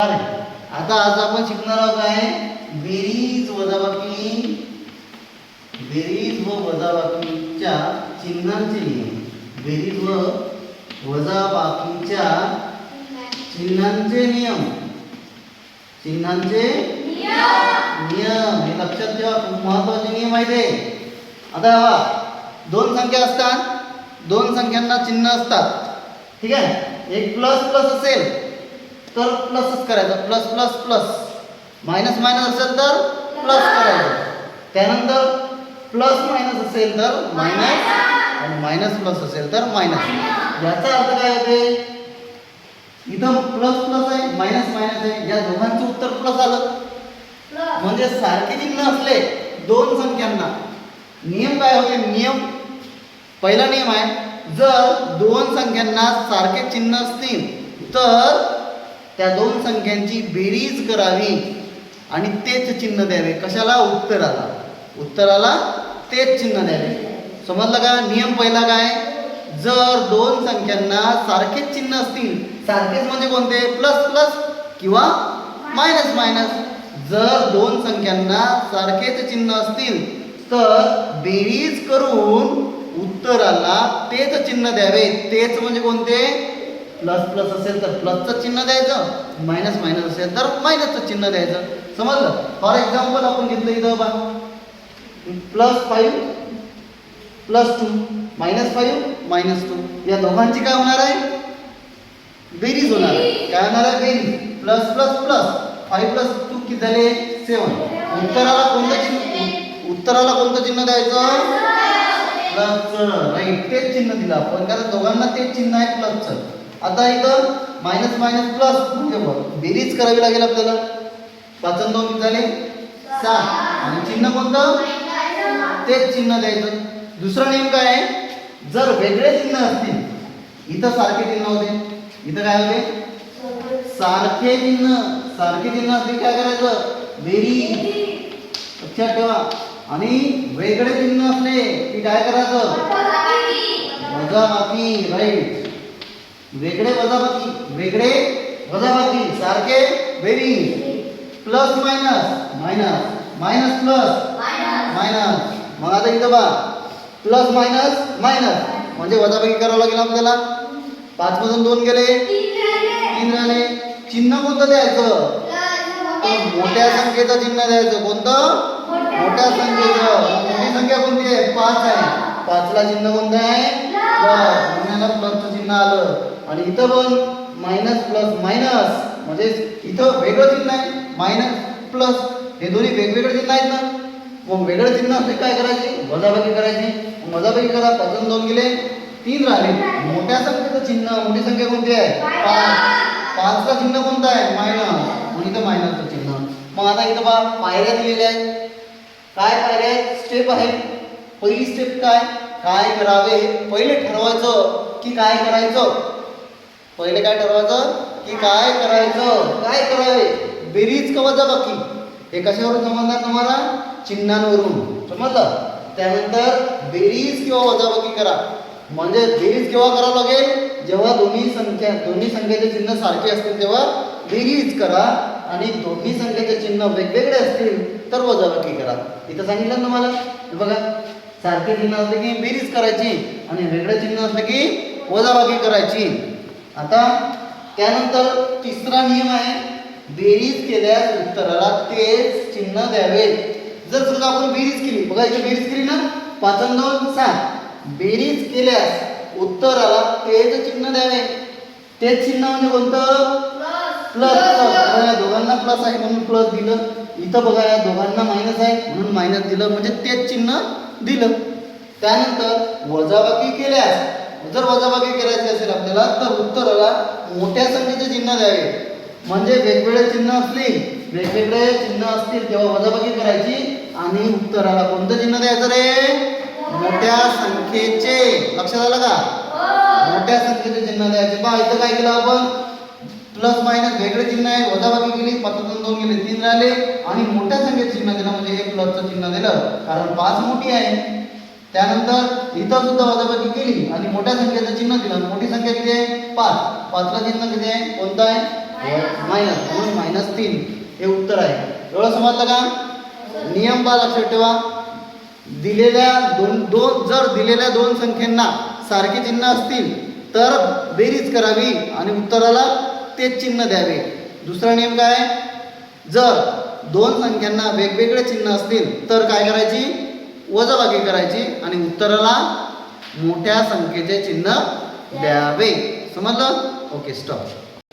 आता आज आपण शिकणार आहोत काय? बेरीज वजाबाकी बेरीज व वजाबाकीच्या चिन्हांचे नियम. बेरीज व वजाबाकीच्या चिन्हांचे नियम. चिन्हांचे नियम. हे लक्षात ठेवा खूप महत्त्वाचे नियम आहे ते आता दोन संख्या असतात. दोन संख्यांना चिन्ह असतात. ठीक आहे? एक प्लस प्लस असेल. तर प्लसच करायचं. Plus plus plus minus minus असेल तर प्लस करायचं. त्यानंतर प्लस मायनस असेल तर मायनस आणि मायनस प्लस असेल तर मायनस याचा अर्थ काय होते इथं प्लस प्लस आहे मायनस मायनस आहे. या दोघांचं उत्तर प्लस आलं. म्हणजे सारखे चिन्ह असले दोन संख्यांना. नियम काय होते? नियम. पहिला नियम आहे जर दोन संख्यांना सारखे चिन्ह असतील तर त्या दोन संख्यांची बेरीज करावी आणि तेच चिन्ह द्यावे. कशाला? उत्तराला. उत्तराला तेच चिन्ह द्यावे. समजलं का? नियम पहिला काय? जर दोन संख्यांना सारखेच चिन्ह असतील सारखेच म्हणजे कोणते? प्लस प्लस किंवा मायनस मायनस. जर दोन संख्यांना सारखेच चिन्ह असतील तर बेरीज करून उत्तराला तेच चिन्ह द्यावे. तेच म्हणजे कोणते? प्लस प्लस असेल तर प्लसचं चिन्ह द्यायचं मायनस मायनस असेल तर मायनसचं चिन्ह द्यायचं. समजलं? फॉर एक्झाम्पल आपण घेतलं इथं बा plus five plus two minus five minus two या दोघांची काय होणार आहे? बेरीज होणार आहे. काय होणार आहे? बेरीज. Plus plus plus five plus two किती झाले? सेवन उत्तराला कोणतं चिन्ह? उत्तराला कोणतं चिन्ह द्यायचं? प्लसचं राईट तेच चिन्ह दिलं आपण. कारण दोघांना तेच चिन्ह आहे प्लसचं. आता इथं मायनस मायनस प्लस म्हणजे बघ, बेरीज करावी लागेल आपल्याला. पाचन दोन झाले सात आणि चिन्ह कोणतं? तेच चिन्ह द्यायचं. दुसरा नेम काय आहे? जर वेगळे चिन्ह असतील इथं सारखे चिन्ह होते. इथं काय होते? सारखे चिन्ह. सारखे चिन्ह असतील काय करायचं? बेरीज. लक्षात ठेवा. आणि वेगळे चिन्ह असले की काय करायचं? वजाबाकी. राईट. वेगळे वजाबाकी वेगळे वजाबाकी सारखे बेरीज plus minus minus minus plus minus. मग आता इथं बा प्लस मायनस मायनस. म्हणजे वजाबाकी करावं लागेल आपल्याला. पाच मधून दोन गेले. तीन राहिले. चिन्ह कोणतं द्यायचं? मोठ्या संख्येचं चिन्ह द्यायचं. कोणतं? मोठ्या संख्येचं. मोठी संख्या कोणती आहे? पाच आहे. पाचला चिन्ह कोणतं आहे? प्लस. प्लसचं चिन्ह आलं. आणि इथं पण मायनस प्लस मायनस म्हणजे इथं वेगळं चिन्ह आहे. मायनस प्लस हे दोन्ही वेगवेगळे चिन्ह आहेत ना? मग वेगळं चिन्ह असले काय करायचे? वजाबाकी करायची. वजाबाकी करा पाच दोन गेले तीन राहिले. मोठ्या संख्येचं चिन्ह मोठी संख्या कोणती आहे? पाच. पाचचं चिन्ह कोणतं आहे? मायनस मग इथं मायनसचं चिन्ह. मग आता इथं बा पायऱ्या दिलेल्या आहेत. काय पायऱ्या आहेत? स्टेप आहे. पहिली स्टेप काय? काय करावे? पहिले ठरवायचं की काय करायचं? पहिले काय ठरवायचं? की काय करायचं? काय करावे बेरीज का वजाबाकी हे कशावरून समजणार तुम्हाला? चिन्हांवरून. समजलं? त्यानंतर बेरीज किंवा वजाबाकी करा. म्हणजे बेरीज केव्हा करावं लागेल जेव्हा दोन्ही संख्या दोन्ही संख्येचे चिन्ह सारखे असतील तेव्हा बेरीज करा. आणि दोन्ही संख्येचे चिन्ह वेगवेगळे असतील तर वजाबाकी करा. इथं सांगितलं ना तुम्हाला? बघा. सारखे चिन्ह असले की बेरीज करायची आणि वेगळे चिन्ह असले की वजाबाकी करायची. आता त्यानंतर तिसरा नियम आहे बेरीज केल्यास उत्तराला तेच चिन्ह द्यावे. जर समजा आपण बेरीज केली बघा इथे बेरीज केली ना? पाच दोन सात. बेरीज केल्यास उत्तराला तेच चिन्ह द्यावे. तेच चिन्ह म्हणजे कोणतं? प्लस. दोघांना प्लस आहे म्हणून प्लस दिलं. इथं बघा या दोघांना मायनस आहे म्हणून मायनस दिलं. म्हणजे तेच चिन्ह दिलं. त्यानंतर वजाबाकी केल्यास जर वजाबाकी करायची असेल आपल्याला तर उत्तराला मोठ्या संख्येचे चिन्ह द्यावे. म्हणजे वेगवेगळे चिन्ह असली वेगवेगळे चिन्ह असतील तेव्हा वजाबाकी करायची आणि उत्तराला कोणतं चिन्ह द्यायचं रे? मोठ्या संख्येचे. लक्षात आलं का? मोठ्या संख्येचे चिन्ह द्यायचे. पहा इथं काय केलं आपण? प्लस मायनस वेगळे चिन्ह आहे. वजाबाकी केली पाचातून दोन गेले तीन राहिले. आणि मोठ्या संख्येचे चिन्ह दिलं म्हणजे हे प्लसचं चिन्ह दिलं. कारण पाच मोठी आहे. त्यानंतर इथं सुद्धा वजाबाकी केली आणि मोठ्या संख्येचं चिन्ह दिलं. मोठी संख्या किती आहे? पाच. पाचला चिन्ह किती आहे? कोणतं आहे? मायनस. म्हणून मायनस तीन. हे उत्तर आहे. एवढं समजलं का? नियम बा लक्षात ठेवा. दिलेल्या दोन दोन जर दिलेल्या दोन संख्यांना सारखे चिन्ह असतील तर बेरीज करावी आणि उत्तराला तेच चिन्ह द्यावे. दुसरा नियम काय? जर दोन संख्यांना वेगवेगळे चिन्ह असतील तर काय करायची? वजाबागी करायची आणि उत्तराला मोठ्या संख्येचे चिन्ह द्यावे. समजलं? Okay stop